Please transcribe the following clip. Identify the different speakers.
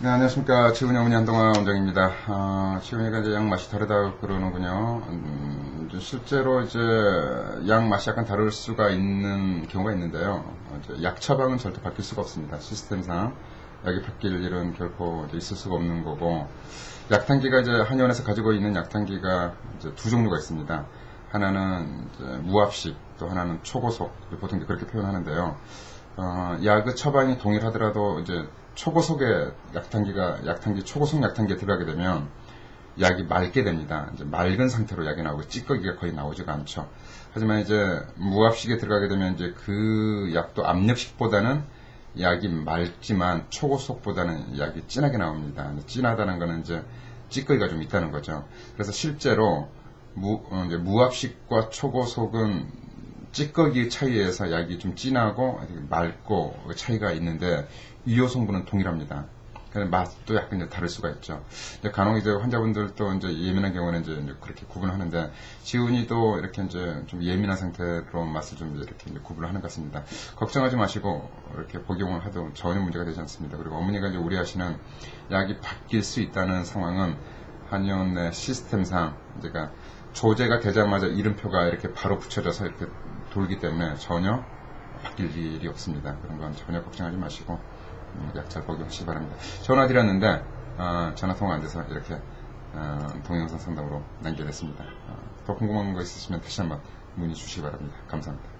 Speaker 1: 네, 안녕하십니까. 치훈이 어머니 한동아 원장입니다. 아, 치훈이가 이제 양 맛이 다르다고 그러는군요. 음, 실제로 이제 양 맛이 약간 다를 수가 있는 경우가 있는데요. 어, 약 처방은 절대 바뀔 수가 없습니다. 시스템상 약이 바뀔 일은 결코 있을 수가 없는 거고, 약탕기가 이제 한의원에서 가지고 있는 약탕기가 이제 두 종류가 있습니다. 하나는 무압식, 또 하나는 초고속, 보통 그렇게 표현하는데요. 어, 약의 처방이 동일하더라도 이제 초고속의 약탕기가 약탕기 초고속 약탕기에 들어가게 되면 약이 맑게 됩니다. 이제 맑은 상태로 약이 나오고 찌꺼기가 거의 나오지가 않죠. 하지만 이제 무압식에 들어가게 되면 이제 그 약도 압력식보다는 약이 맑지만 초고속보다는 약이 진하게 나옵니다. 진하다는 거는 이제 찌꺼기가 좀 있다는 거죠. 그래서 실제로 무, 어, 이제 무압식과 초고속은 찌꺼기 차이에서 약이 좀 진하고 맑고 차이가 있는데 유효 성분은 동일합니다. 그래서 맛도 약간 이제 다를 수가 있죠. 간혹 이제 환자분들도 이제 예민한 경우는 이제 그렇게 구분하는데 지훈이도 이렇게 이제 좀 예민한 상태로 맛을 좀 이렇게 구분을 하는 것 같습니다. 걱정하지 마시고 이렇게 복용을 해도 전혀 문제가 되지 않습니다. 그리고 어머니가 이제 우려하시는 약이 바뀔 수 있다는 상황은 한의원 내 시스템상 제가 조제가 되자마자 이름표가 이렇게 바로 붙여져서 이렇게 돌기 때문에 전혀 바뀔 일이 없습니다. 그런 건 전혀 걱정하지 마시고 약 잘 복용하시기 바랍니다. 전화 드렸는데 어, 전화 통화 안 돼서 이렇게 어, 동영상 상담으로 남겨냈습니다. 어, 더 궁금한 거 있으시면 다시 한번 문의 주시기 바랍니다. 감사합니다.